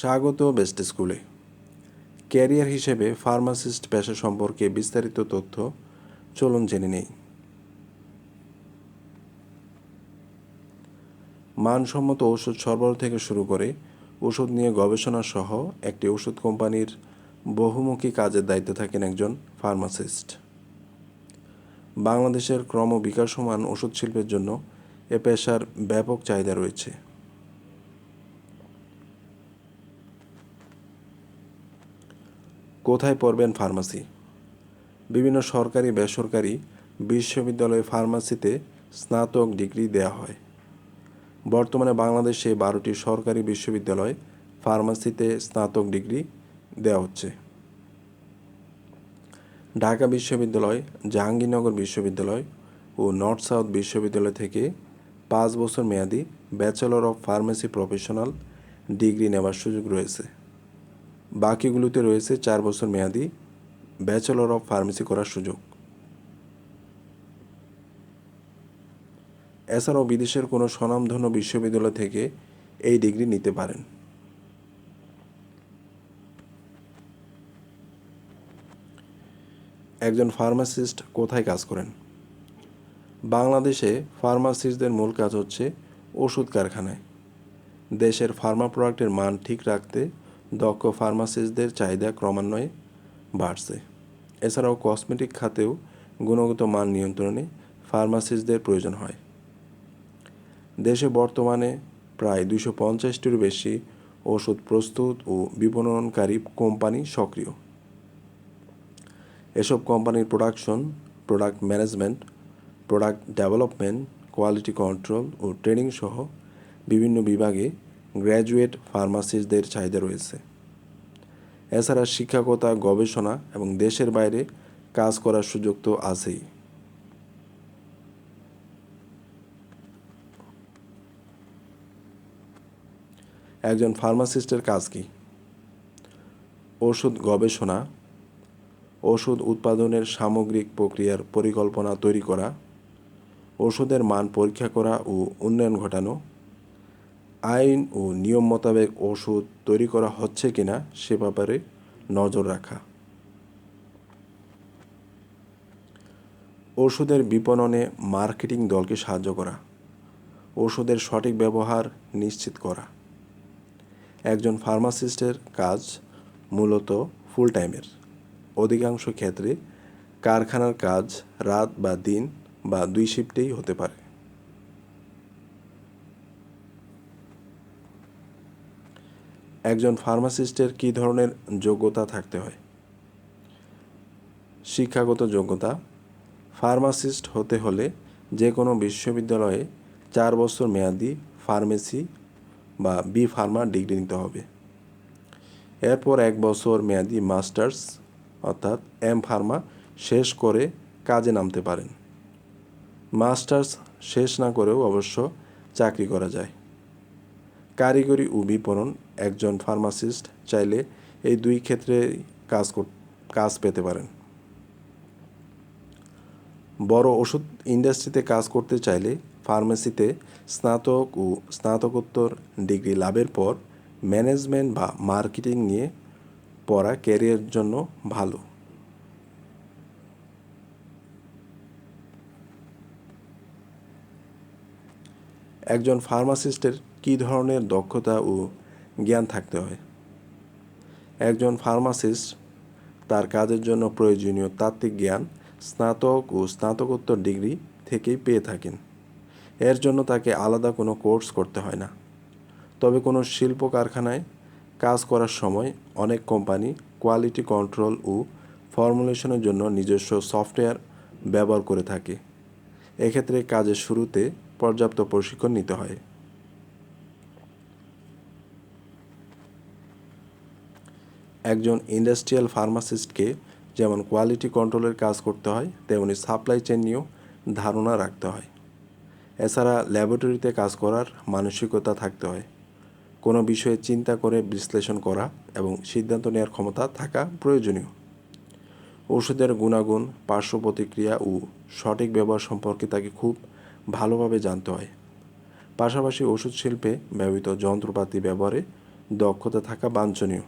স্বাগত বেস্ট স্কুলে। ক্যারিয়ার হিসেবে ফার্মাসিস্ট পেশা সম্পর্কে বিস্তারিত তথ্য চলুন জেনে নেই। মানসম্মত ওষুধ সরবরাহ থেকে শুরু করে ওষুধ নিয়ে গবেষণা সহ একটি ওষুধ কোম্পানির বহুমুখী কাজের দায়িত্বে থাকেন একজন ফার্মাসিস্ট। বাংলাদেশের ক্রমবিকাশমান ওষুধ শিল্পের জন্য এ পেশার ব্যাপক চাহিদা রয়েছে। কোথায় পড়বেন ফার্মাসি? বিভিন্ন সরকারি, বেসরকারি বিশ্ববিদ্যালয়ে ফার্মাসিতে স্নাতক ডিগ্রি দেওয়া হয়। বর্তমানে বাংলাদেশে বারোটি সরকারি বিশ্ববিদ্যালয়ে ফার্মাসিতে স্নাতক ডিগ্রি দেওয়া হচ্ছে। ঢাকা বিশ্ববিদ্যালয়, জাহাঙ্গীরনগর বিশ্ববিদ্যালয় ও নর্থ সাউথ বিশ্ববিদ্যালয় থেকে পাঁচ বছর মেয়াদি bachelor of pharmacy professional degree নেওয়ার সুযোগ রয়েছে। বাকিগুলোতে রয়েছে চার বছর মেয়াদি ব্যাচেলর অফ ফার্মেসি করার সুযোগ। এছাড়াও বিদেশের কোনো স্বনামধন্য বিশ্ববিদ্যালয় থেকে এই ডিগ্রি নিতে পারেন। একজন ফার্মাসিস্ট কোথায় কাজ করেন? বাংলাদেশে ফার্মাসিস্টদের মূল কাজ হচ্ছে ওষুধ কারখানায়। দেশের ফার্মা প্রোডাক্টের মান ঠিক রাখতে দক্ষ ফার্মাসিস্টদের চাহিদা ক্রমান্বয়ে বাড়ছে। এছাড়াও কসমেটিক খাতেও গুণগত মান নিয়ন্ত্রণে ফার্মাসিস্টদের প্রয়োজন হয়। দেশে বর্তমানে প্রায় দুশো পঞ্চাশটিরও বেশি ওষুধ প্রস্তুত ও বিপণনকারী কোম্পানি সক্রিয়। এসব কোম্পানির production, product management, product development, quality control ও ট্রেনিং সহ বিভিন্ন বিভাগে গ্র্যাজুয়েট ফার্মাসিস্টদের চাহিদা রয়েছে। এছাড়া শিক্ষকতা গবেষণা এবং দেশের বাইরে কাজ করার সুযোগ তো আছেই। একজন ফার্মাসিস্টের কাজ কি? ওষুধ গবেষণা, ওষুধ উৎপাদনের সামগ্রিক প্রক্রিয়ার পরিকল্পনা তৈরি করা, ওষুধের মান পরীক্ষা করা ও উন্নয়ন ঘটানো আইন ও নিয়ম মোতাবেক ওষুধ তৈরি করা হচ্ছে কিনা সে ব্যাপারে নজর রাখা। ওষুধের বিপণনে মার্কেটিং দলকে সাহায্য করা। ওষুধের সঠিক ব্যবহার নিশ্চিত করা। একজন ফার্মাসিস্টের কাজ মূলত ফুল টাইমের অধিকাংশ ক্ষেত্রে কারখানার কাজ রাত বা দিন বা দুই শিফটেই হতে পারে। একজন ফার্মাসিস্টের কী ধরনের যোগ্যতা থাকতে হয়? শিক্ষাগত যোগ্যতা, ফার্মাসিস্ট হতে হলে যে কোনো বিশ্ববিদ্যালয়ে চার বছর মেয়াদি ফার্মেসি বা বি ফার্মা ডিগ্রি নিতে হবে। এরপর এক বছর মেয়াদি মাস্টার্স, অর্থাৎ এম ফার্মা, শেষ করে কাজে নামতে পারেন। মাস্টার্স শেষ না করেও অবশ্য চাকরি করা যায়। কারিগরি ও বিপণন একজন ফার্মাসিস্ট চাইলে এই দুই ক্ষেত্রে কাজ কাজ পেতে পারেন। বড় ওষুধ ইন্ডাস্ট্রিতে কাজ করতে চাইলে ফার্মেসিতে স্নাতক ও স্নাতকোত্তর ডিগ্রি লাভের পর ম্যানেজমেন্ট বা মার্কেটিং নিয়ে পড়া ক্যারিয়ার জন্য ভালো। একজন ফার্মাসিস্টের কী ধরনের দক্ষতা ও জ্ঞান থাকতে হয়। একজন ফার্মাসিস্ট তার কাজের জন্য প্রয়োজনীয় তাত্ত্বিক জ্ঞান, স্নাতক ও স্নাতকোত্তর ডিগ্রি থেকেই পেয়ে থাকেন। এর জন্য তাকে আলাদা কোনো কোর্স করতে হয় না। তবে কোনো শিল্প কারখানায় কাজ করার সময় অনেক কোম্পানি কোয়ালিটি কন্ট্রোল ও ফর্মুলেশনের জন্য নিজস্ব সফটওয়্যার ব্যবহার করে থাকে। এক্ষেত্রে কাজের শুরুতে পর্যাপ্ত প্রশিক্ষণ নিতে হয়। একজন ইন্ডাস্ট্রিয়াল ফার্মাসিস্টকে যেমন কোয়ালিটি কন্ট্রোলের কাজ করতে হয়, তেমনি সাপ্লাই চেন নিয়েও ধারণা রাখতে হয়। এছাড়া ল্যাবরেটরিতে কাজ করার মানসিকতা থাকতে হয়। কোনো বিষয়ে চিন্তা করে বিশ্লেষণ করা এবং সিদ্ধান্ত নেওয়ার ক্ষমতা থাকা প্রয়োজনীয়। ওষুধের গুণাগুণ, পার্শ্ব প্রতিক্রিয়া ও সঠিক ব্যবহার সম্পর্কে তাকে খুব ভালোভাবে জানতে হয়। পাশাপাশি ওষুধ শিল্পে ব্যবহৃত যন্ত্রপাতি ব্যবহারে দক্ষতা থাকা বাঞ্ছনীয়।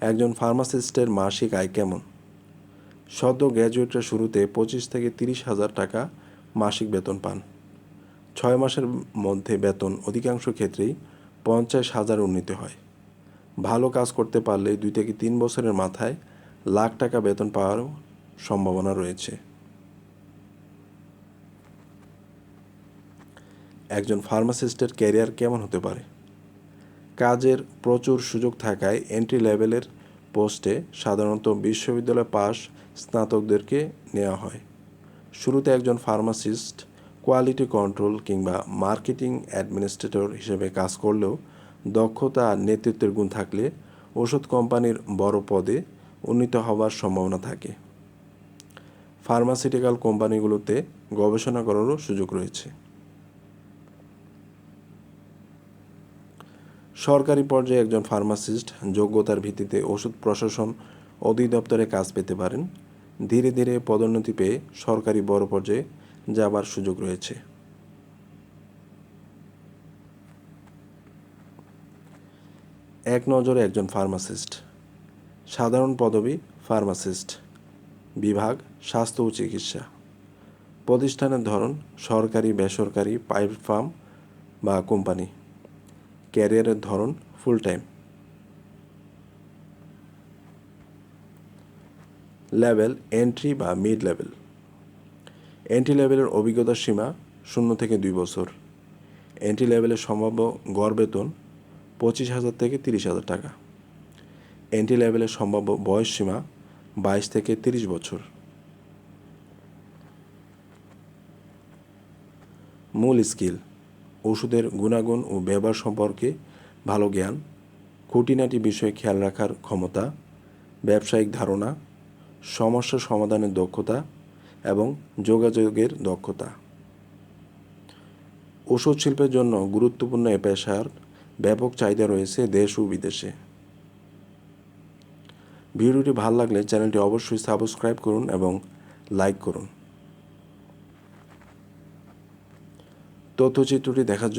একজন ফার্মাসিস্টের মাসিক আয় কেমন? সদ্য গ্র্যাজুয়েটরা শুরুতে পঁচিশ থেকে তিরিশ হাজার টাকা মাসিক বেতন পান। ছয় মাসের মধ্যে বেতন অধিকাংশ ক্ষেত্রেই পঞ্চাশ হাজার উন্নীত হয়। ভালো কাজ করতে পারলে দুই থেকে তিন বছরের মাথায় লাখ টাকা বেতন পাওয়ারও সম্ভাবনা রয়েছে। একজন ফার্মাসিস্টের ক্যারিয়ার কেমন হতে পারে? কাজের প্রচুর সুযোগ থাকায় এন্ট্রি লেভেলের পোস্টে সাধারণত বিশ্ববিদ্যালয় পাশ স্নাতকদেরকে নেওয়া হয়। শুরুতে একজন ফার্মাসিস্ট কোয়ালিটি কন্ট্রোল কিংবা মার্কেটিং অ্যাডমিনিস্ট্রেটর হিসেবে কাজ করলেও দক্ষতা নেতৃত্বের গুণ থাকলে ওষুধ কোম্পানির বড় পদে উন্নীত হওয়ার সম্ভাবনা থাকে। ফার্মাসিউটিক্যাল কোম্পানিগুলোতে গবেষণা করারও সুযোগ রয়েছে। সরকারি পর্যায়ে একজন ফার্মাসিস্ট যোগ্যতার ভিত্তিতে ওষুধ প্রশাসন অধিদপ্তরে কাজ পেতে পারেন। ধীরে ধীরে পদোন্নতি পেয়ে সরকারি বড় পর্যায়ে যাবার সুযোগ রয়েছে। এক নজরে একজন ফার্মাসিস্ট। সাধারণ পদবি ফার্মাসিস্ট। বিভাগ, স্বাস্থ্য ও চিকিৎসা। প্রতিষ্ঠানের ধরন সরকারি, বেসরকারি, প্রাইভেট ফার্ম বা কোম্পানি। ক্যারিয়ারের ধরন ফুল টাইম লেভেল এন্ট্রি বা মিড লেভেল এন্ট্রি লেভেলের অভিজ্ঞতার সীমা শূন্য থেকে দুই বছর। এন্ট্রি লেভেলের সম্ভাব্য গড় বেতন পঁচিশ হাজার থেকে তিরিশ হাজার টাকা। এন্ট্রি লেভেলের সম্ভাব্য বয়স সীমা বাইশ থেকে তিরিশ বছর। মূল স্কিল ওষুধের গুণাগুণ ও ব্যবহার সম্পর্কে ভালো জ্ঞান, খুঁটিনাটি বিষয়ে খেয়াল রাখার ক্ষমতা, ব্যবসায়িক ধারণা, সমস্যা সমাধানের দক্ষতা এবং যোগাযোগের দক্ষতা। ওষুধ শিল্পের জন্য গুরুত্বপূর্ণ এ পেশার ব্যাপক চাহিদা রয়েছে দেশ ও বিদেশে। ভিডিওটি ভালো লাগলে চ্যানেলটি অবশ্যই সাবস্ক্রাইব করুন এবং লাইক করুন। তথ্যচিত্রটি দেখার জন্য